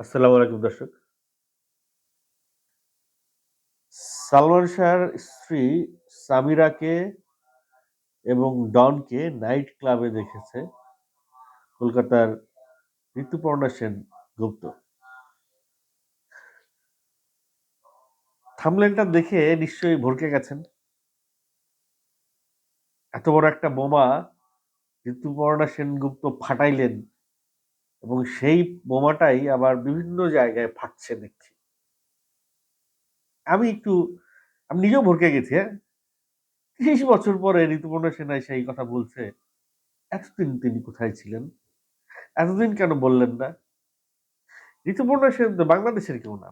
আসসালামু আলাইকুম দর্শক। সালমান শাহর স্ত্রী সামিরাকে এবং ডনকে নাইট ক্লাবে দেখেছে কলকাতার ঋতুপর্ণা সেন গুপ্ত। থামলেনটা দেখে নিশ্চয়ই ভরকে গেছেন। এত বড় একটা বোমা ঋতুপর্ণা সেনগুপ্ত ফাটাইলেন এবং সেই বোমাটাই আবার বিভিন্ন জায়গায় ফাটছে দেখছি। আমি একটু, আমি নিজেও ভড়কে গেছি হ্যাঁ? ৩০ বছর পরে ঋতুপর্ণ সেন আইসা এই কথা বলছে। এতদিন তিনি কোথায় ছিলেন? এতদিন কেন বললেন না? ঋতুপর্ণা সেন তো বাংলাদেশের কেউ না।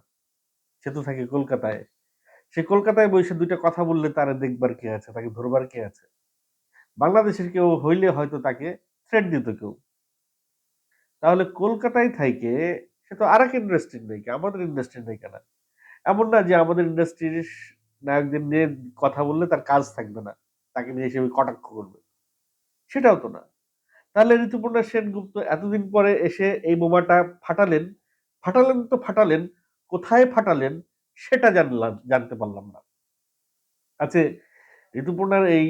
সে তো থাকে কলকাতায়। সে কলকাতায় বইসে ২ টা কথা বললে তারে দেখবার কে আছে? তাকে ধরবার কে আছে? বাংলাদেশের কেউ হইলে হয়তো তাকে থ্রেট দিত কেউ। তাহলে কলকাতায় থাইকে সে তো আরেক ইন্ডাস্ট্রির নায়িকা। আমাদের ইন্ডাস্ট্রির নায়িকা না। এমন না যে আমাদের ইন্ডাস্ট্রির নায়কদের নিয়ে কথা বললে তার কাজ থাকবে না। তাকে নিয়ে সে কটাক্ষ করবে। সেটাও তো না। তাহলে ঋতুপর্ণা সেনগুপ্ত এতদিন পরে এসে এই বোমাটা ফাটালেন। ফাটালেন তো ফাটালেন, কোথায় ফাটালেন সেটা জানলাম জানতে পারলাম না। আচ্ছা ঋতুপর্ণার এই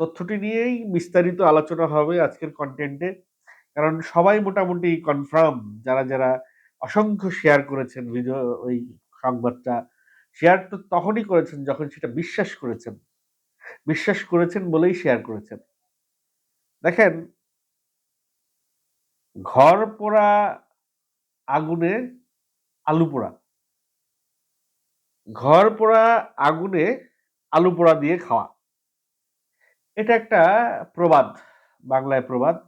তথ্যটি নিয়েই বিস্তারিত আলোচনা হবে আজকের কনটেন্টে। কারণ সবাই মোটামুটি কনফার্ম যারা, যারা অসংখ্য শেয়ার করেছেন ভিডিও ওই সংবাদটা। শেয়ার তো তখনই করেছেন যখন সেটা বিশ্বাস করেছেন। বিশ্বাস করেছেন বলেই শেয়ার করেছেন। দেখেন ঘর পোড়া আগুনে আলু পোড়া। ঘর পোড়া আগুনে আলু পোড়া দিয়ে খাওয়া। এটা একটা প্রবাদ, বাংলায় প্রবাদ।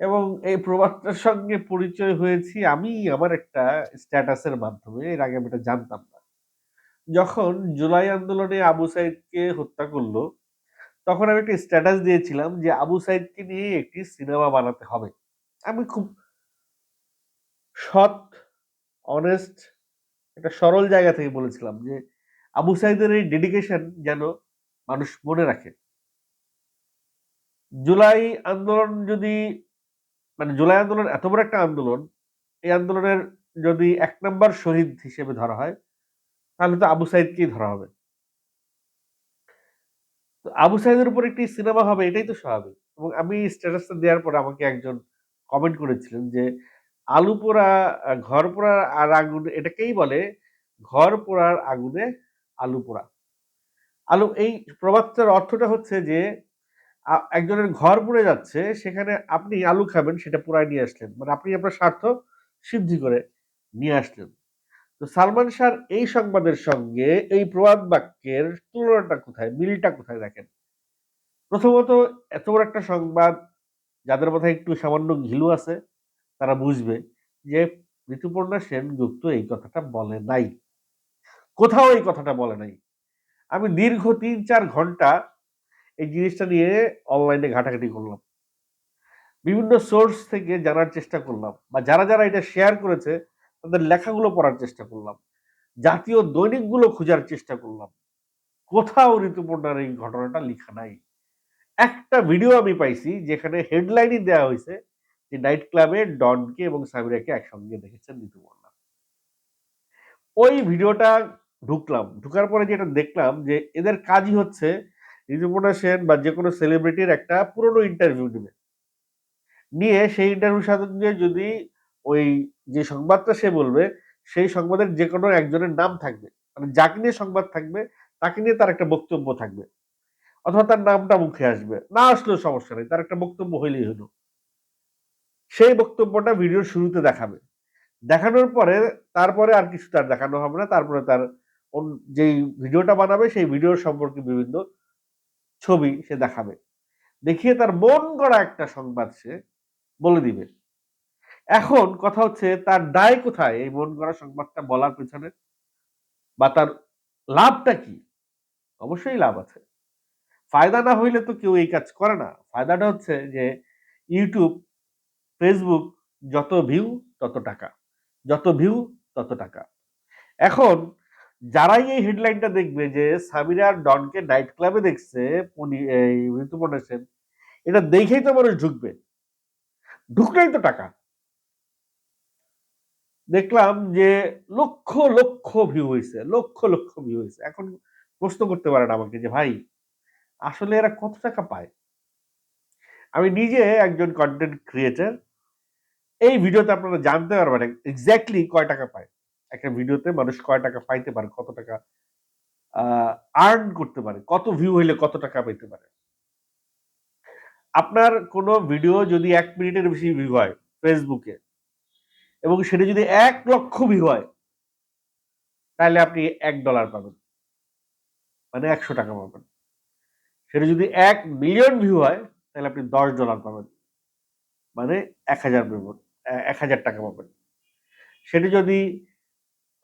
এবং এই প্রবাদটার সঙ্গে পরিচয় হয়েছি আমি আমার একটা স্ট্যাটাসের মাধ্যমে। এর আগে আমি এটা জানতাম না। যখন জুলাই আন্দোলনে আবু সাইদকে হত্যা করল, তখন আমি একটা স্ট্যাটাস দিয়েছিলাম যে আবু সাইদকে নিয়ে একটি সিনেমা বানাতে হবে। আমি খুব সৎ, অনেস্ট একটা সরল জায়গা থেকে বলেছিলাম যে আবু সাইদের এই ডেডিকেশন যেন মানুষ মনে রাখে। জুলাই আন্দোলন যদি মানে জুলাই আন্দোলন এত বড় একটা আন্দোলন, এই আন্দোলনের যদি এক নম্বর শহীদ হিসেবে ধরা হয়, তাহলে তো আবু সাইদকেই ধরা হবে। তো আবু সাইদের উপর একটি সিনেমা হবে এটাই তো স্বাভাবিক। এবং আমি স্ট্যাটাসটা দেওয়ার পরে আমাকে একজন কমেন্ট করেছিলেন যে, "আলু পোড়া ঘর পোড়া আর আগুন এটাকেই বলে ঘর পোড়ার আগুনে আলু পোড়া।" আলু এই প্রবাদটার অর্থটা হচ্ছে যে একজনের ঘর পুড়ে যাচ্ছে, সেখানে আপনি আলু খাবেন, সেটা পোড়ায় নিয়ে আসলেন। মানে আপনি আপনার স্বার্থ সিদ্ধি করে নিয়ে আসলেন। তো সালমান শাহর এই সংবাদের সঙ্গে এই প্রবাদ বাক্যের তুলনাটা কোথায়? মিলটা কোথায় দেখেন? প্রথমত এত বড় একটা সংবাদ, যাদের মাথায় একটু সামান্য ঘিলু আছে, তারা বুঝবে যে ঋতুপর্ণা সেনগুপ্ত এই কথাটা বলে নাই। কোথাও এই কথাটা বলে নাই। আমি দীর্ঘ ৩-৪ ঘণ্টা এই জিনিসটা নিয়ে অনলাইনে ঘাটাঘাটি করলাম। বিভিন্ন সোর্স থেকে জানার চেষ্টা করলাম বা যারা, যারা এটা শেয়ার করেছে তাদের লেখাগুলো পড়ার চেষ্টা করলাম। জাতীয় দৈনিকগুলো খোঁজার চেষ্টা করলাম। কোথাও ঋতুপর্ণার এই ঘটনাটা লিখা নাই। একটা ভিডিও আমি পাইছি যেখানে হেডলাইনই দেওয়া হয়েছে যে নাইট ক্লাবে ডনকে এবং সামিরাকে একসঙ্গে দেখেছেন ঋতুপর্ণা। ওই ভিডিওটা ঢুকলাম। ঢুকার পরে যেটা দেখলাম যে এদের কাজই হচ্ছে ঋতুপর্ণা সেন বা যে কোনো সেলিব্রিটির একটা পুরনো ইন্টারভিউ নিবে। নিয়ে সেই ইন্টারভিউর সঙ্গে যদি ওই যে সংবাদটা সে বলবে, সেই সংবাদের যে কোনো একজনের নাম থাকবে। মানে যাকে নিয়ে সংবাদ থাকবে, তাকে নিয়ে তার একটা বক্তব্য থাকবে। অথবা তার নামটা মুখে আসবে। না আসলেও সমস্যা নেই। তার একটা বক্তব্য হইলেই হলো। সেই বক্তব্যটা ভিডিওর শুরুতে দেখাবে। দেখানোর পরে, তারপরে আর কিছু তার দেখানো হবে না। তারপরে তার যেই ভিডিওটা বানাবে, সেই ভিডিওর সম্পর্কে বিভিন্ন ছবি সে দেখাবে। দেখিয়ে তার মন গড়া একটা সংবাদ সে বলে দিবে। এখন কথা হচ্ছে, তার দায় কোথায় এই মন গড়া সংবাদটা বলার পেছনে? বা তার লাভটা কি? অবশ্যই লাভ আছে। ফায়দা না হইলে তো কেউ এই কাজ করে না। ফায়দাটা হচ্ছে যে ইউটিউব ফেসবুক যত ভিউ তত টাকা। যত ভিউ তত টাকা। এখন যারাই এই হেডলাইনটা দেখবে যে সামিরা ডনকে নাইট ক্লাবে দেখছে এই ঋতুপর্ণা সেন, এটা দেখেই তো মানুষ ঢুকবে। ঢুকলেই তো টাকা। দেখলাম যে লক্ষ লক্ষ ভিউ হয়েছে লক্ষ লক্ষ ভিউ হয়েছে এখন প্রশ্ন করতে পারেন আমাকে যে ভাই আসলে এরা কত টাকা পায়? আমি নিজে একজন কন্টেন্ট ক্রিয়েটার এই ভিডিওতে আপনারা জানতে পারবেন এক্স্যাক্টলি কয় টাকা পায়। একটা ভিডিওতে মানুষ কয় টাকা পাইতে পারে, কত টাকা আর্ন করতে পারে, কত ভিউ হইলে কত টাকা পেতে পারে। আপনার কোন ভিডিও যদি এক মিনিটের বেশি ভিউ হয় ফেসবুকে এবং সেটা যদি এক লক্ষ ভিউ হয় তাহলে আপনি এক ডলার পাবেন। মানে ৳১০০ পাবেন। সেটা যদি এক মিলিয়ন ভিউ হয় তাহলে আপনি $১০ পাবেন। মানে ১০০০ পাবেন অ্যা ৳১০০০ পাবেন। সেটি যদি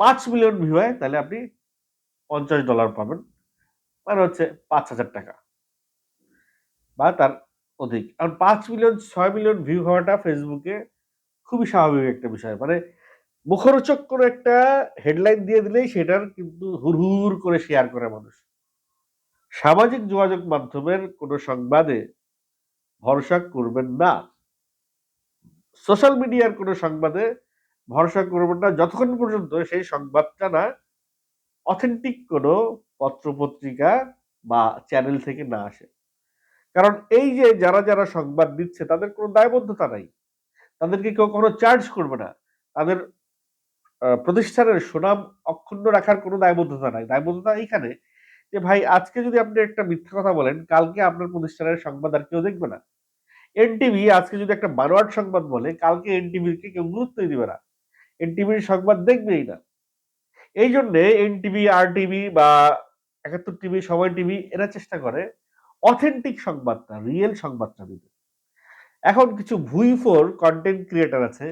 ৫ মিলিয়ন ভিউ হয়, তাহলে আপনি $৫০ পাবেন। মানে হচ্ছে ৳৫০০০ বা তার অধিক। কারণ পাঁচ মিলিয়ন, ছয় মিলিয়ন ভিউ হওয়াটা ফেসবুকে খুবই স্বাভাবিক একটা বিষয়। মানে মুখরোচক কোনো একটা হেডলাইন দিয়ে দিলেই সেটার কিন্তু হুড়হুড় করে শেয়ার করে মানুষ। সামাজিক যোগাযোগ মাধ্যমের কোন সংবাদে ভরসা করবেন না। সোশ্যাল মিডিয়ার কোন সংবাদে ভরসা করবেন না যতক্ষণ পর্যন্ত সেই সংবাদটা না অথেন্টিক কোনো পত্র-পত্রিকা বা চ্যানেল থেকে না আসে। কারণ এই যে যারা, যারা সংবাদ দিচ্ছে তাদের কোনো দায়বদ্ধতা নাই। তাদেরকে কেউ কোনো চার্জ করবে না। তাদের প্রতিষ্ঠানের সুনাম অক্ষুণ্ণ রাখার কোনো দায়বদ্ধতা নাই। দায়বদ্ধতা এইখানে যে ভাই আজকে যদি আপনি একটা মিথ্যা কথা বলেন, কালকে আপনার প্রতিষ্ঠানের সংবাদ আর কেউ দেখবে না। এনটিভি আজকে যদি একটা বানোয়াট সংবাদ বলে, কালকে এনটিভিকে কেউ গুরুত্বই দিবে না। এনটিভির সংবাদ দেখবেই না। এইজন্যে এনটিভি, আরটিভি বা একাত্তর টিভি, সময় টিভি এরা চেষ্টা করে অথেন্টিক সংবাদটা, রিয়েল সংবাদটা দিতে। এখন কিছু ভুইফোর কন্টেন্ট ক্রিয়েটার আছে।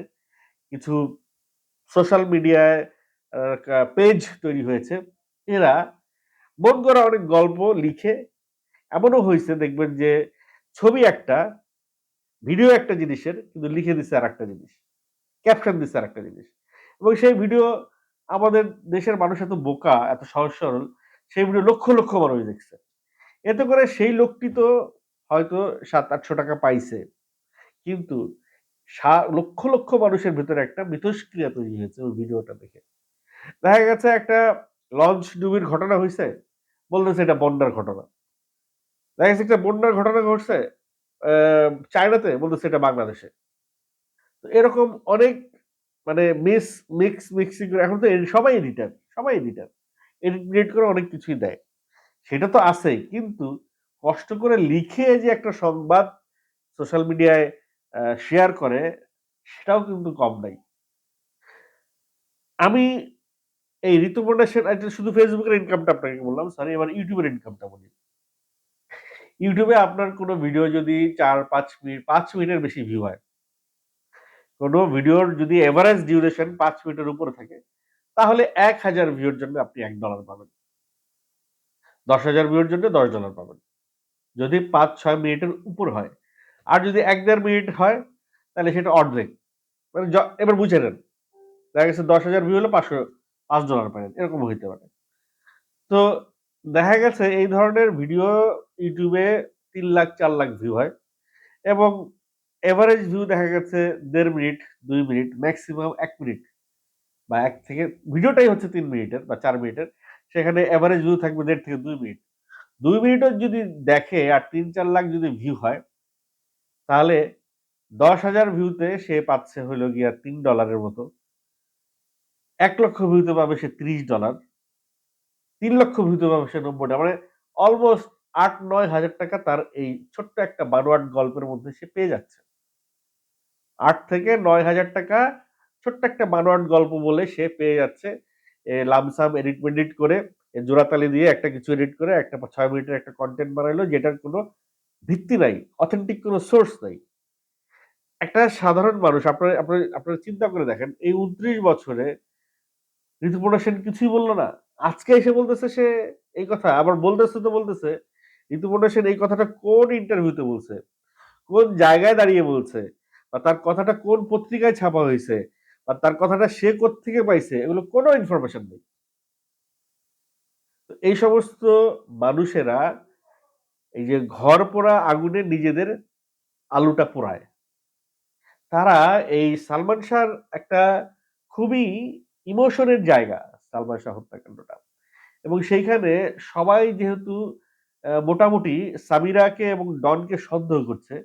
কিছু সোশ্যাল মিডিয়ায় পেজ তৈরি হয়েছে। এরা মন গড়া অনেক গল্প লিখে এমনও হয়েছে দেখবেন যে ছবি একটা, ভিডিও একটা জিনিসের কিন্তু লিখে দিছে আরেকটা জিনিস। ক্যাপশন দিছে আরেকটা জিনিস। এবং সেই ভিডিও আমাদের দেশের মানুষ এত বোকা, এত সহজ সরল, সেই ভিডিও লক্ষ, লক্ষ মানুষ দেখছে। এতে করে সেই লোকটি তো হয়তো সাত আটশো টাকা পাইছে। কিন্তু লক্ষ, লক্ষ মানুষের ভিতরে একটা মিথস্ক্রিয়া তৈরি হয়েছে ওই ভিডিওটা দেখে। দেখা গেছে একটা লঞ্চ ডুবির ঘটনা হয়েছে বলতেছে এটা বন্যার ঘটনা। দেখা গেছে একটা বন্যার ঘটনা ঘটছে চায়নাতে, বলতেছে এটা বাংলাদেশে। তো এরকম অনেক মানে মিস মিক্স মিক্সিং এখন তো সবাই এডিটর, সবাই এডিটর। এডিট মেডিট করে অনেক কিছুই দেয়। সেটা তো আছেই। কিন্তু কষ্ট করে লিখে যে একটা সংবাদ সোশ্যাল মিডিয়ায় শেয়ার করে সেটাও কিন্তু কম নাই। আমি এই ঋতুপর্ণা সেন এটা শুধু ফেসবুকের ইনকামটা আপনাকে বললাম। সরি এবার ইউটিউবের ইনকামটা বলি। ইউটিউবে আপনার কোনো ভিডিও যদি ৪-৫ মিনিট পাঁচ মিনিটের বেশি ভিউ হয়। কোন ভিডিওর যদি এভারেজ ডিউরেশন পাঁচ মিনিটের উপরে থাকে, তাহলে ১০০০ ভিউর জন্য আপনি এক ডলার পাবেন। ১০০০০ ভিউর জন্য $১০ পাবেন। যদি ৫-৬ মিনিটের উপর হয়। আর যদি এক দেড় মিনিট হয় তাহলে সেটা অর্ধেক। মানে এবার বুঝে নেন। দেখা গেছে ১০০০০ ভিউ হলে ৫০০ $৫ পাবেন এরকমও হইতে পারে। তো দেখা গেছে এই ধরনের ভিডিও ইউটিউবে তিন লাখ চার লাখ ভিউ হয় এবং এভারেজ ভিউ দেখা গেছে দেড় মিনিট, দুই মিনিট, ম্যাক্সিমাম এক মিনিট বা এক থেকে ভিডিওটাই হচ্ছে তিন মিনিটের বা চার মিনিটের। সেখানে এভারেজ ভিউ থাকবে দেড় থেকে দুই মিনিট। দুই মিনিটও যদি দেখে আর ৩-৪ লাখ যদি ভিউ হয় তাহলে ১০,০০০ ভিউতে সে পাচ্ছে হইল গিয়া তিন ডলারের মতো। এক লক্ষ ভিউতে পাবে সে $৩০ ৩ লক্ষ ভিউতে পাবে সে $৯০ মানে অলমোস্ট ৮-৯ হাজার টাকা তার এই ছোট্ট একটা বানোয়াট গল্পের মধ্যে সে পেয়ে যাচ্ছে। ৮ থেকে নয় হাজার টাকা ছোট্ট একটা বানোয়াট গল্প বলে সে পেয়ে যাচ্ছে। লামসাম এডিট মেডিট করে জোড়াতালি দিয়ে একটা কিছু এডিট করে একটা ছয় মিনিটের একটা কন্টেন্ট বানাইলো যেটার কোনো ভিত্তি নাই। অথেন্টিক কোনো সোর্স নাই। একটা সাধারণ মানুষ আপনারা আপনারা আপনারা চিন্তা করে দেখেন এই ২৯ বছরে ঋতুপর্ণা সেন কিছুই বলল না। আজকে এসে বলতেছে সে এই কথা। আবার বলতেছে তো বলতেছে ঋতুপর্ণা সেন এই কথাটা কোন ইন্টারভিউতে বলছে, কোন জায়গায় দাঁড়িয়ে বলছে বা তার কথাটা কোন পত্রিকায় ছাপা হয়েছে বা তার কথাটা সে কোত্থেকে পাইছে, এগুলো কোনো ইনফরমেশন নেই। এই সমস্ত মানুষেরা এই যে ঘর পোড়া আগুনে নিজেদের আলুটা পোড়ায়। তারা এই সালমান শাহর একটা খুবই ইমোশনের জায়গা, সালমান শাহ হত্যাকাণ্ডটা এবং সেইখানে সবাই যেহেতু মোটামুটি সামিরাকে এবং ডনকে সন্দেহ করছে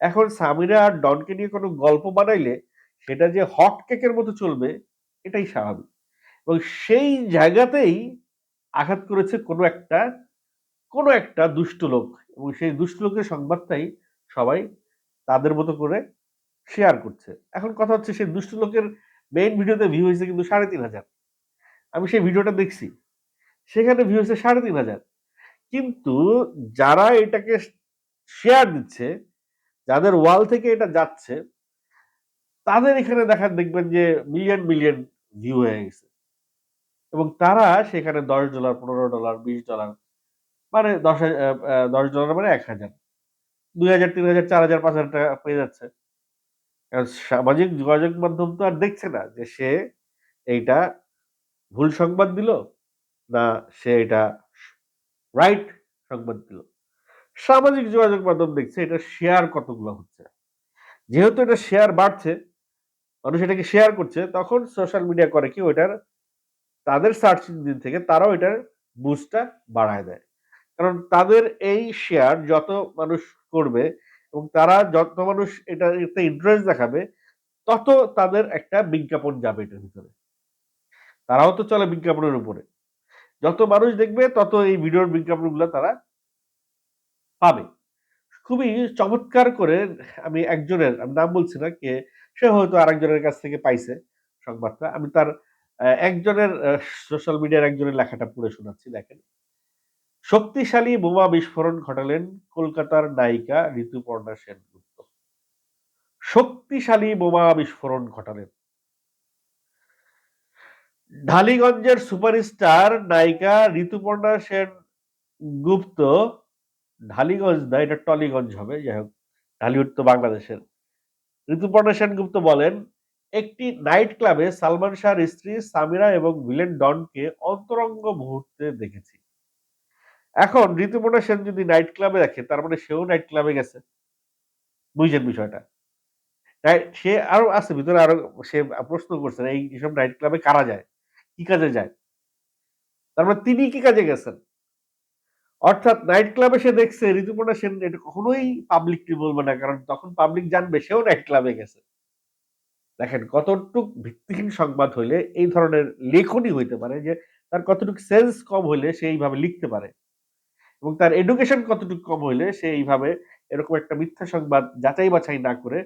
এখন সামিরা আর ডনকে নিয়ে কোনো গল্প বানাইলে সেটা যে হট কেকের মতো চলবে, এটাই স্বাভাবিক। এবং সেই জায়গাতেই আঘাত করেছে কোনো একটা কোনো একটা দুষ্ট লোক। এবং সেই দুষ্ট লোকের সংবাদটাই সবাই তাদের মতো করে শেয়ার করছে। এখন কথা হচ্ছে সেই দুষ্ট লোকের মেইন ভিডিওতে ভিউ হয়েছে কিন্তু সাড়ে তিন হাজার। আমি সেই ভিডিওটা দেখছি, সেখানে ভিউ হয়েছে সাড়ে তিন হাজার। কিন্তু যারা এটাকে শেয়ার দিচ্ছে যাদের ওয়াল থেকে এটা যাচ্ছে, তাদের এখানে দেখা দেখবেন যে মিলিয়ন মিলিয়ন ভিউ হয়ে গেছে। এবং তারা সেখানে দশ ডলার পনেরো ডলার বিশ ডলার মানে দশ দশ ডলার মানে এক হাজার। দুই হাজার, তিন হাজার, চার হাজার, পাঁচ হাজার টাকা পেয়ে যাচ্ছে। সামাজিক যোগাযোগ মাধ্যম তো আর দেখছে না যে সে এইটা ভুল সংবাদ দিল না সে এটা রাইট সংবাদ দিল। সামাজিক যোগাযোগ মাধ্যম দেখছে, এটা শেয়ার কতগুলো হচ্ছে। যেহেতু এটা শেয়ার বাড়ছে, মানুষ এটাকে শেয়ার করছে, তখন সোশ্যাল মিডিয়া করে কি ওইটার, তাদের সার্চ ইঞ্জিন থেকে তারাও এটার বুস্টটা বাড়ায় দেয়। কারণ তাদের এই শেয়ার যত মানুষ করবে এবং তারা যত মানুষ এটা এতে ইন্টারেস্ট দেখাবে, তত তাদের একটা বিজ্ঞাপন যাবে এটার ভিতরে। তারাও তো চলে বিজ্ঞাপনের উপরে। যত মানুষ দেখবে, তত এই ভিডিওর বিজ্ঞাপনগুলো তারা পাবে। খুবই চমৎকার করে আমি একজনের, আমি নাম বলছি না, কে, সে হয়তো আরেকজনের কাছ থেকে পাইছে সংবাদটা। আমি তার একজনের সোশ্যাল মিডিয়ার একজনের লেখাটা পড়ে শোনাচ্ছি, দেখেন। শক্তিশালী বোমা বিস্ফোরণ ঘটালেন কলকাতার নায়িকা ঋতুপর্ণা সেনগুপ্ত। শক্তিশালী বোমা বিস্ফোরণ ঘটালেন। ঢালিগঞ্জের সুপারস্টার নায়িকা ঋতুপর্ণা সেন গুপ্ত ঢালিগঞ্জ না, এটা টলিগঞ্জ হবে, যাই হোক, ঢালিউড তো বাংলাদেশের। ঋতুপর্ণা সেনগুপ্ত বলেন, একটি নাইট ক্লাবে সালমান শাহর স্ত্রী সামিরা এবং ভিলেন ডনকে অন্তরঙ্গ মুহূর্তে দেখেছি। এখন ঋতুপর্ণা সেন যদি নাইট ক্লাবে দেখে, তার মানে সেও নাইট ক্লাবে গেছে। বুঝছেন বিষয়টা? সে আরও আছে, ভিতরে আরও সে প্রশ্ন করছেন এই সব নাইট ক্লাবে কারা যায়? কি কাজে যায়? তার মানে তিনি কি কাজে গেছেন? অর্থাৎ নাইট ক্লাবে সে দেখছে ঋতুপর্ণা সেন এটা কখনোই পাবলিকলি বলবে না, কারণ তখন পাবলিক জানবে সেও নাইট ক্লাবে গেছে। দেখেন কতটুক ভিত্তিহীন সংবাদ হইলে এই ধরনের লেখনই হইতে পারে যে তার কতটুকু সেন্স কম হইলে সে এইভাবে লিখতে পারে। এবং তার এডুকেশন কতটুকু কম হইলে সে এইভাবে এরকম একটা মিথ্যা সংবাদ যাচাই বাছাই না করে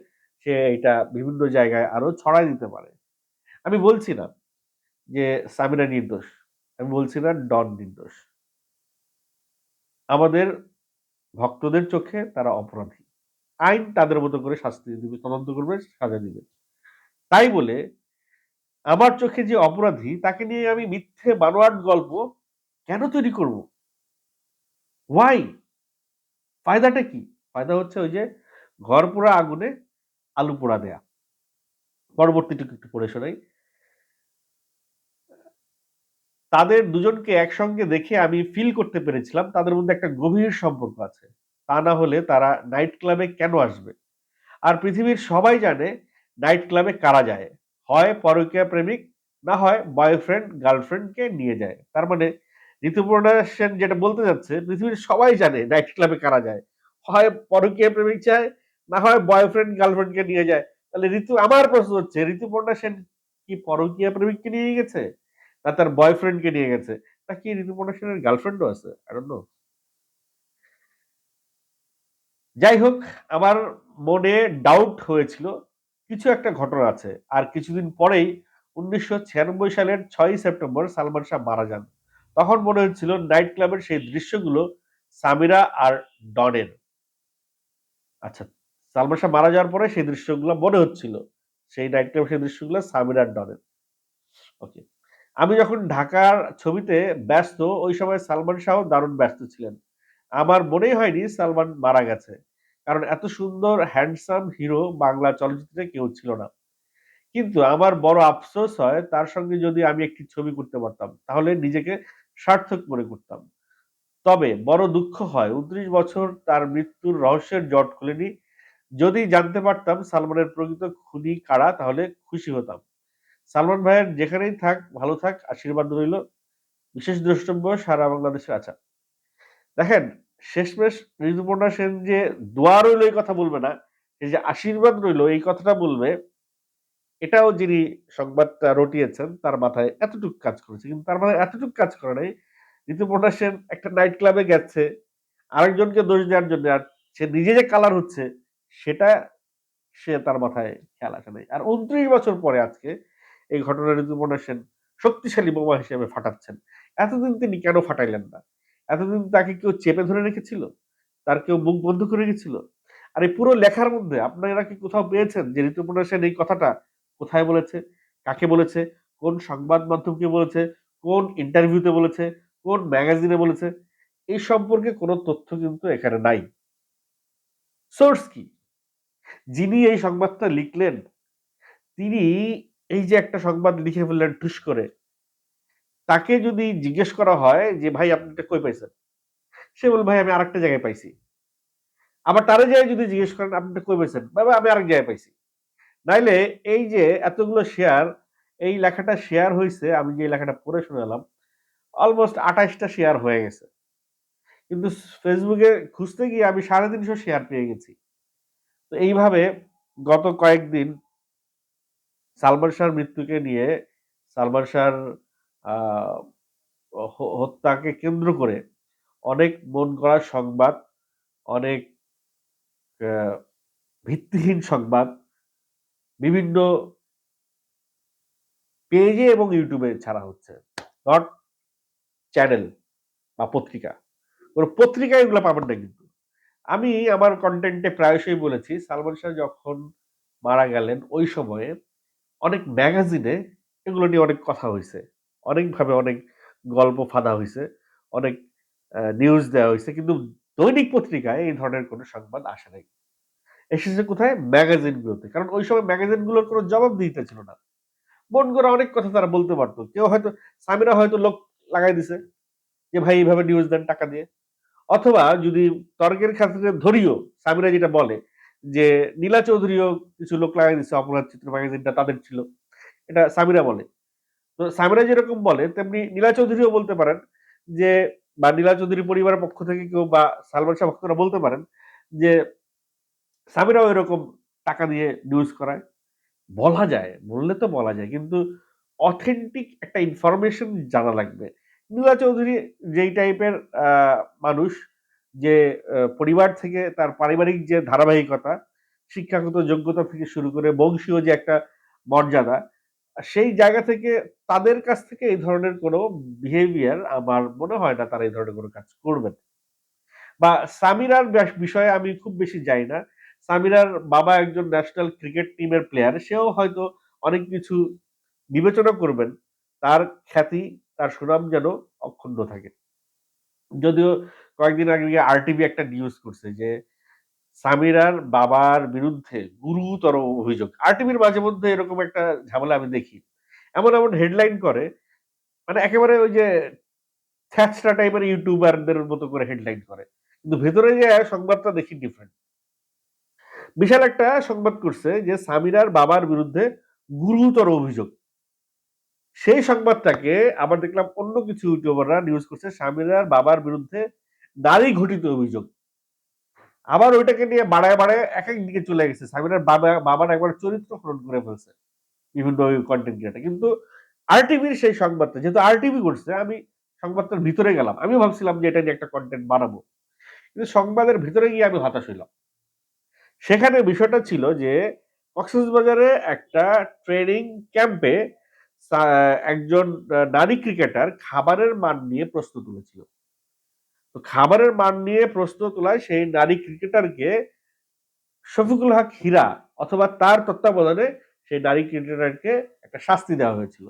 সে এটা বিভিন্ন জায়গায় আরও ছড়াই দিতে পারে। আমি বলছি না যে সামিনা নির্দোষ, আমি বলছি না ডন নির্দোষ। আমাদের ভক্তদের চোখে তারা অপরাধী। আইন তাদের মতো করে শাস্তি দিবে, তদন্ত করবে, সাজা দিবে। তাই বলে আমার চোখে যে অপরাধী, তাকে নিয়ে আমি মিথ্যে বানোয়াট গল্প কেন তৈরি করব? ওয়াই ফায়দাটা কি? ফায়দা হচ্ছে ওই যে ঘর পোড়া আগুনে আলু পোড়া দেয়া। পরবর্তীটুকু একটু পড়ে শোনাই। তাদের দুজনকে একসঙ্গে দেখে আমি ফিল করতে পেরেছিলাম, তাদের মধ্যে একটা গভীর সম্পর্ক আছে। তা না হলে তারা নাইট ক্লাবে কেন আসবে? আর পৃথিবীর সবাই জানে নাইট ক্লাবে কারা যায়। হয় পরকীয়া প্রেমিক, না হয় বয়ফ্রেন্ড গার্লফ্রেন্ডকে নিয়ে যায়। তার মানে ঋতুপর্ণা সেন যেটা বলতে যাচ্ছে, পৃথিবীর সবাই জানে নাইট ক্লাবে কারা যায়। হয় পরকীয়া প্রেমিক চায়, না হয় বয়ফ্রেন্ড গার্লফ্রেন্ডকে নিয়ে যায়। তাহলে ঋতু, আমার প্রশ্ন হচ্ছে ঋতুপর্ণা সেন কি পরকীয়া প্রেমিককে নিয়ে গেছে? না তার বয়ফ্রেন্ডকে নিয়ে গেছে। তা কি ঋতুপর্ণা সেনের গার্লফ্রেন্ডও আছে? আই নো যাই হোক, আমার মনে ডাউট হয়েছিল। কিছু একটা ঘটনা আছে। আর কিছুদিন পরেই উনিশশো ছিয়ানব্বই সালের ছয়ই সেপ্টেম্বর সালমান শাহ মারা যান। তখন মনে হচ্ছিল নাইট ক্লাবের সেই দৃশ্যগুলো সামিরা আর ডনের। আচ্ছা সালমান শাহ মারা যাওয়ার পরে সেই দৃশ্যগুলো মনে হচ্ছিল। সেই নাইট ক্লাবের সেই দৃশ্যগুলো সামিরা আর ডনের। ওকে আমি যখন ঢাকার ছবিতে ব্যস্ত, ওই সময় সালমান শাহ দারুণ ব্যস্ত ছিলেন। আমার মনেই হয়নি সালমান মারা গেছে। কারণ এত সুন্দর হ্যান্ডসাম হিরো বাংলা চলচ্চিত্রে কেউ ছিল না। কিন্তু আমার বড় আফসোস হয়, তার সঙ্গে যদি আমি একটি ছবি করতে পারতাম, তাহলে নিজেকে সার্থক মনে করতাম। তবে বড় দুঃখ হয়, উনত্রিশ বছর তার মৃত্যুর রহস্যের জট খুলেনি। যদি জানতে পারতাম সালমানের প্রকৃত খুনি কারা, তাহলে খুশি হতাম। সালমান ভাইয়ের যেখানেই থাক, ভালো থাক, আশীর্বাদ রইল। বিশেষ দ্রষ্টব্য সারা বাংলাদেশে আছা দেখেন, শেষমেশ ঋতুপর্ণা সেন যে দোয়া রইল এই কথা বলবে না এই যে আশীর্বাদ রইল এই কথাটা বলবে, এটাও যিনি সংবাদটা রটিয়েছেন, তার মাথায় এতটুকু কাজ করেছে। কিন্তু তার মাথায় এতটুকু কাজ করে নাই, ঋতুপর্ণা সেন একটা নাইট ক্লাবে গেছে, আরেকজনকে দোষ দেওয়ার জন্য, আর সে নিজে যে কালার হচ্ছে, সেটা সে তার মাথায় খেয়াল আসে নাই। আর উনত্রিশ বছর পরে আজকে এই ঘটনা ঋতুপর্ণা সেন শক্তিশালী বোমা হিসেবে ফাটাচ্ছেন। এতদিন তিনি কেন ফাটাইলেন না? এতদিন তাকে কেউ চেপে ধরে রেখেছিল? তার কেউ মুখ বন্ধ করে রেখেছিল? আর এই পুরো লেখার মধ্যে আপনারা কি কোথাও পেয়েছেন যে ঋতুপর্ণা সেন এই কথাটা কোথায় বলেছে? কাকে বলেছে? কোন সংবাদ মাধ্যমকে বলেছে? কোন ইন্টারভিউতে বলেছে? কোন ম্যাগাজিনে বলেছে? এই সম্পর্কে কোনো তথ্য কিন্তু এখানে নাই। সোর্স কি? যিনি এই সংবাদটা লিখলেন, তিনি এই যে একটা সংবাদ লিখে ফেললেন ঠুস করে, তাকে যদি জিজ্ঞেস করা হয় যে, ভাই, আপনি কই পাইছেন? সে বল ভাই, আমি আরেকটা জায়গায় পাইছি। আবার তারে যায় যদি জিজ্ঞেস করেন, আপনি কই পাইছেন? বাবা আমি আরেক জায়গায় পাইছি। নাইলে এই যে এতগুলো শেয়ার, এই লেখাটা শেয়ার হয়েছে আমি যে লেখাটা পড়ে শোনালাম অলমোস্ট আঠাশটা শেয়ার হয়ে গেছে। কিন্তু ফেসবুকে খুঁজতে গিয়ে আমি সাড়ে তিনশো শেয়ার পেয়ে গেছি। তো এইভাবে গত কয়েকদিন সালমান শাহর মৃত্যুকে নিয়ে সালমান শাহর হত্যাকে কেন্দ্র করে অনেক মন করা সংবাদ, অনেক ভিত্তিহীন সংবাদ বিভিন্ন পেজে এবং ইউটিউবে ছাড়া হচ্ছে। নট চ্যানেল বা পত্রিকা। কোনো পত্রিকায় এগুলো পাবেন না কিন্তু। আমি আমার কন্টেন্টে প্রায়শই বলেছি, সালমান শাহ যখন মারা গেলেন ওই সময়ে অনেক ম্যাগাজিনে এগুলো নিয়ে অনেক কথা হয়েছে অনেকভাবে অনেক গল্প ফাঁদা হয়েছে অনেক নিউজ দেওয়া হয়েছে কিন্তু দৈনিক পত্রিকায় এই ধরনের কোনো সংবাদ আসে নাই। এসেছে কোথায়? ম্যাগাজিনগুলোতে। কারণ ওই সময় ম্যাগাজিনগুলোর কোনো জবাব দিতে ছিল না। মন করে অনেক কথা তারা বলতে পারতো। কেউ হয়তো, সামিরা হয়তো লোক লাগাই দিছে যে, ভাই, এইভাবে নিউজ দেন টাকা দিয়ে। অথবা যদি তর্কের ক্ষেত্রে ধরিও, সামিরা যেটা বলে যে নীলা চৌধুরীও কিছু লোক লাগাই দিচ্ছে অপরাধ চিত্র ম্যাগাজিনটা তাদের ছিল। এটা সামিরা বলে। তো সামিরা যেরকম বলে, তেমনি নীলা চৌধুরীও বলতে পারেন যে, বা নীলা চৌধুরী পরিবারের পক্ষ থেকে কেউ বা সালমান শাহ ভক্তরা বলতে পারেন যে, সামিরাও এরকম টাকা দিয়ে নিউজ করায়। বলা যায়, বললে তো বলা যায়, কিন্তু অথেন্টিক একটা ইনফরমেশন জানা লাগবে। নীলা চৌধুরী যেই টাইপের মানুষ যে পরিবার থেকে তার পারিবারিক যে ধারাবাহিকতা, শিক্ষাগত যোগ্যতা থেকে শুরু করে বংশীয় যে একটা মর্যাদা, সেই জায়গা থেকে তাদের কাছ থেকে এই ধরনের কোনো বিহেভিয়ার আমার মনে হয় না তারা এই ধরনের কোনো কাজ করবেন। বা সামিরার বিষয়ে আমি খুব বেশি যাই না। সামিরার বাবা একজন ন্যাশনাল ক্রিকেট টিমের প্লেয়ার সেও হয়তো অনেক কিছু বিবেচনা করবেন। তার খ্যাতি, তার সুনাম যেন অক্ষুণ্ণ থাকে। যদিও কয়েকদিন আগে আরটিভি একটা নিউজ করছে যে, সামিরার বাবার বিরুদ্ধে গুরুতর অভিযোগ। আরটিভির মাঝে মধ্যে এরকম একটা ঝামেলা আমি দেখি। এমন এমন হেডলাইন করে মানে একেবারে ওই যে থ্যাচটা টাইপের ইউটিউবারদের মতো করে হেডলাইন করে। কিন্তু ভেতরে যে সংবাদটা দেখি ডিফারেন্ট বিশাল একটা সংবাদ করছে যে, সামিরার বাবার বিরুদ্ধে গুরুতর অভিযোগ। সেই সংবাদটাকে আবার দেখলাম অন্য কিছু ইউটিউবাররা নিউজ করছে সামিরার বাবার বিরুদ্ধে নারী ঘটিত অভিযোগ। আবার ওইটাকে নিয়ে বাড়ায় বাড়ায় এক এক দিকে চলে গেছে। সামিরার বাবা, বাবার একবার চরিত্র হরণ করে ফেলছে বিভিন্ন কন্টেন্ট ক্রিয়েটার কিন্তু আরটিভির সেই সংবাদটা, যেহেতু আরটিভি করছে, আমি সংবাদটার ভিতরে গেলাম। আমি ভাবছিলাম যে এটা নিয়ে একটা কন্টেন্ট বানাবো। কিন্তু সংবাদের ভিতরে গিয়ে আমি হতাশ হইলাম। সেখানে বিষয়টা ছিল যে কক্সবাজারে একটা ট্রেনিং ক্যাম্পে একজন নারী ক্রিকেটার খাবারের মান নিয়ে প্রশ্ন তুলেছিল। তো খাবারের মান নিয়ে প্রশ্ন তোলায় সেই নারী ক্রিকেটারকে শফিকুল হক হীরা অথবা তার তত্ত্বাবধানে সেই নারী ক্রিকেটারকে একটা শাস্তি দেওয়া হয়েছিল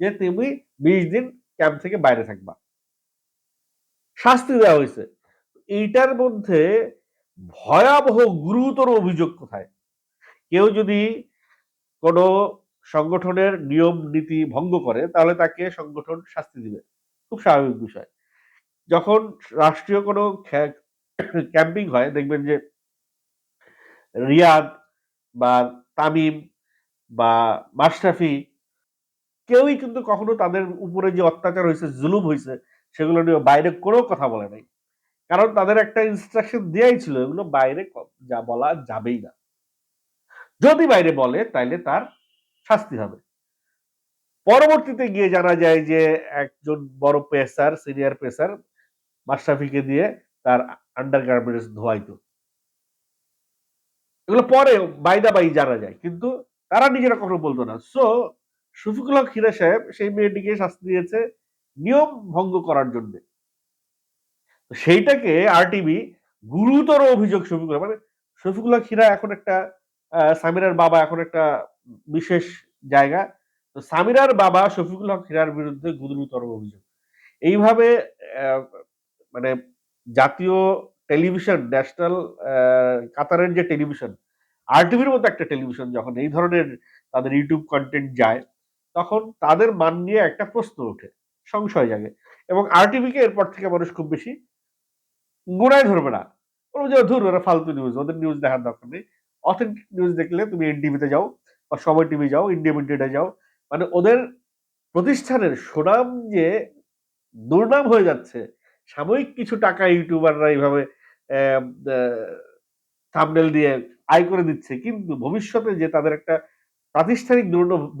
যে তুমি বিশ দিন ক্যাম্প থেকে বাইরে থাকবা। শাস্তি দেওয়া হয়েছে। এইটার মধ্যে ভয়াবহ গুরুতর অভিযোগ কোথায়? কেউ যদি কোনো সংগঠনের নিয়ম, নীতি ভঙ্গ করে, তাহলে তাকে সংগঠন শাস্তি দিবে। খুব স্বাভাবিক বিষয়। যখন রাষ্ট্রীয় কোনো ক্যাম্পিং হয়, দেখবেন যে রিয়াদ বা তামিম বা মাশরাফি কেউই কিন্তু কখনো তাদের উপরে যে অত্যাচার হয়েছে, জুলুম হয়েছে, সেগুলো নিয়ে বাইরে কোনো কথা বলে নাই। কারণ তাদের একটা ইনস্ট্রাকশন দেয়াই ছিল, এগুলো বাইরে যা বলা যাবেই না। যদি বাইরে বলে, তাইলে তার শাস্তি হবে। পরবর্তীতে গিয়ে জানা যায় যে একজন বড় পেসার, সিনিয়র পেসার মাশরাফিকে দিয়ে তার আন্ডার গার্মেন্টস ধোয়াইতো এগুলো পরে বাইদা বাই জানা যায়, কিন্তু তারা নিজেরা কখনো বলতো না। সো শফিকুল হক হিরা সাহেব সেই মেয়েটিকে শাস্তি দিয়েছে নিয়ম ভঙ্গ করার জন্য। সেইটাকে আরটিভি গুরুতর অভিযোগ শফিকুল মানে শফিকুল হক হীরা এখন একটা সামিরার বাবা, এখন একটা বিশেষ জায়গা। তো সামিরার বাবা শফিকুল হক হীরার বিরুদ্ধে গুরুতর অভিযোগ। এইভাবে মানে জাতীয় টেলিভিশন, ন্যাশনাল কাতারের যে টেলিভিশন, আরটিভির মতো একটা টেলিভিশন যখন এই ধরনের তাদের ইউটিউব কন্টেন্ট যায়, তখন তাদের মান নিয়ে একটা প্রশ্ন ওঠে, সংশয় জাগে এবং আরটিভিকে এরপর থেকে মানুষ খুব বেশি গোড়ায় ধরবে না। বলব যে, ধর, ওরা ফালতু নিউজ ওদের নিউজ দেখার দরকার নেই। অথেন্টিক নিউজ দেখলে তুমি এনটিভিতে যাও বা সময় টিভি যাও ইন্ডিয়া মিডিয়াতে যাও মানে ওদের প্রতিষ্ঠানের সুনাম যে দুর্নাম হয়ে যাচ্ছে, সাময়িক কিছু টাকা ইউটিউবাররা এইভাবে থামনেল দিয়ে আয় করে দিচ্ছে, কিন্তু ভবিষ্যতে যে তাদের একটা প্রাতিষ্ঠানিক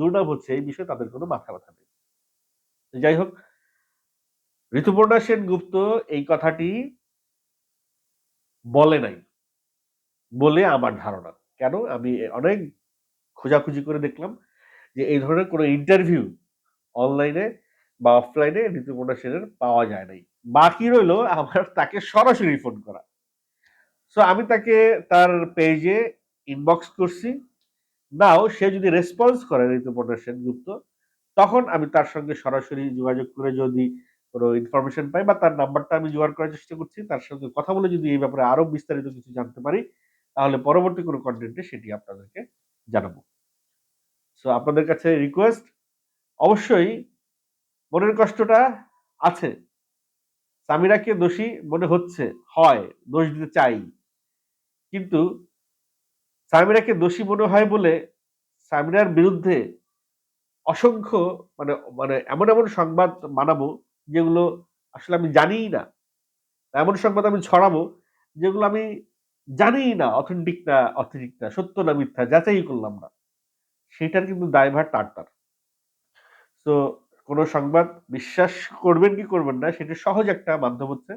দুর্নাম হচ্ছে, এই বিষয়ে তাদের কোনো মাথা ব্যথা নেই। যাই হোক, ঋতুপর্ণা সেন গুপ্ত এই কথাটি বলে নাই, বলে আমার ধারণা। কেন? আমি অনেক খোঁজাখুঁজি করে দেখলাম যে এই ধরনের কোনো ইন্টারভিউ অনলাইনে বা অফলাইনে ঋতুপর্ণা সেনের পাওয়া যায় নাই। বাকি রইল আমার তাকে সরাসরি ফোন করা। সো আমি তাকে তার পেজে ইনবক্স করছি। নাও সে যদি রেসপন্স করে ঋতুপর্ণা সেনগুপ্ত তখন আমি তার সঙ্গে সরাসরি যোগাযোগ করে যদি কোনো ইনফরমেশন পাই বা তার নাম্বারটা আমি জোগাড় করার চেষ্টা করছি, তার সঙ্গে কথা বলে যদি এই ব্যাপারে আরও বিস্তারিত কিছু জানতে পারি, তাহলে পরবর্তী কোনো কন্টেন্টে সেটি আপনাদেরকে জানাব। সো আপনাদের কাছে রিকোয়েস্ট অবশ্যই মনের কষ্টটা আছে। সামিরাকে দোষী মনে হচ্ছে, হয়, দোষ দিতে চাই। কিন্তু সামিরাকে দোষী মনে হয় বলে সামিরার বিরুদ্ধে অসংখ্য মানে মানে এমন এমন সংবাদ বানাবো যেগুলো আসলে আমি জানিই না। এমন সংবাদ আমি ছড়াবো যেগুলো আমি জানিই না অথেন্টিক না অথেন্টিক না, সত্য না, মিথ্যা, যাচাই করলাম না। সেটার কিন্তু দায়ভার তার তার। তো কোনো সংবাদ বিশ্বাস করবেন কি করবেন না, সেটা সহজ একটা মাধ্যম হচ্ছে।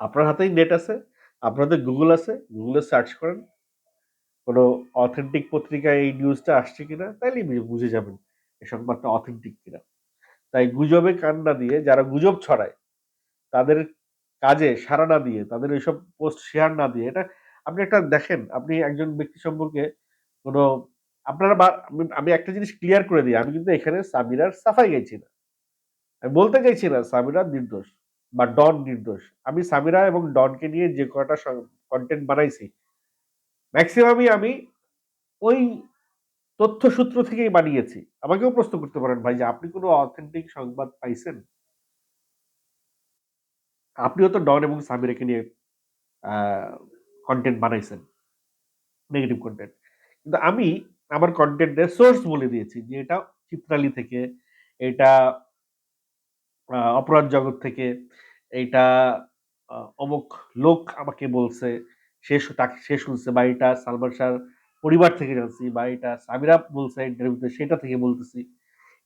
আপনার হাতেই নেট আছে, আপনাদের গুগল আছে গুগলে সার্চ করেন। কোনো অথেন্টিক পত্রিকায় এই নিউজটা আসছে কিনা, তাইলে বুঝে যাবেন এই সংবাদটা অথেন্টিক কিনা। তাই গুজবে কান না দিয়ে, যারা গুজব ছড়ায়, তাদের কাজে সাড়া না দিয়ে, তাদের এইসব পোস্ট শেয়ার না দিয়ে, এটা আপনি একটা দেখেন, আপনি একজন ব্যক্তি সম্পর্কে কোনো আপনারা আমি একটা জিনিস ক্লিয়ার করে দিই, আমি কিন্তু এখানে সামিরার সাফাই গাইছি না। আমি বলতে চাইছি না, সামিরা নির্দোষ বা ডন নির্দোষ। আমি সামিরা এবং ডনকে নিয়ে যে কটা কন্টেন্ট বানাইছি ম্যাক্সিমামই আমি ওই তথ্য সূত্র থেকেই বানিয়েছি। আমাকেও প্রশ্ন করতে পারেন, ভাই, যে আপনি কোনো অথেন্টিক সংবাদ পাইছেন? আপনিও তো ডন এবং সামিরাকে নিয়ে কন্টেন্ট বানাইছেন নেগেটিভ কন্টেন্ট কিন্তু আমি আমার কন্টেন্টের সোর্স বলে দিয়েছি যে এটা চিত্রালি থেকে, এটা অপরাধ জগৎ থেকে, এটা অমুক লোক আমাকে বলছে, সে তাকে সে শুনছে বা এটা সালমান শাহ পরিবার থেকে জানছি বা এটা সামিরা বলছে ইন্টারভিউতে সেটা থেকে বলতেছি।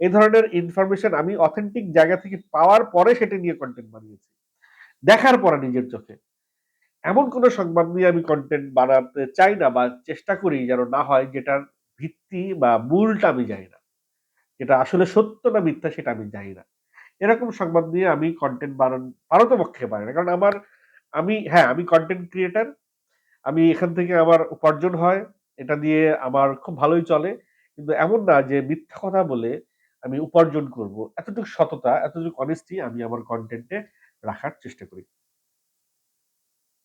এই ধরনের ইনফরমেশন আমি অথেন্টিক জায়গা থেকে পাওয়ার পরে সেটা নিয়ে কন্টেন্ট বানিয়েছি। দেখার পরে নিজের চোখে। এমন কোন সংবাদ নিয়ে আমি কন্টেন্ট বানাতে চাই না বা চেষ্টা করি যেন না হয় যেটার ভিত্তি বা মূলটা আমি জানি না। যেটা আসলে সত্য না মিথ্যা সেটা আমি জানি না। এরকম সংবাদ নিয়ে আমি কন্টেন্ট বানান পক্ষে পারি না। কারণ আমার, আমি হ্যাঁ আমি কন্টেন্ট ক্রিয়েটার আমি এখান থেকে আমার উপার্জন হয়, এটা দিয়ে আমার খুব ভালোই চলে। কিন্তু এমন না যে মিথ্যা কথা বলে আমি উপার্জন করব। এতটুকু সততা, এতটুকু অনেস্টি আমি আমার কন্টেন্টে রাখার চেষ্টা করি।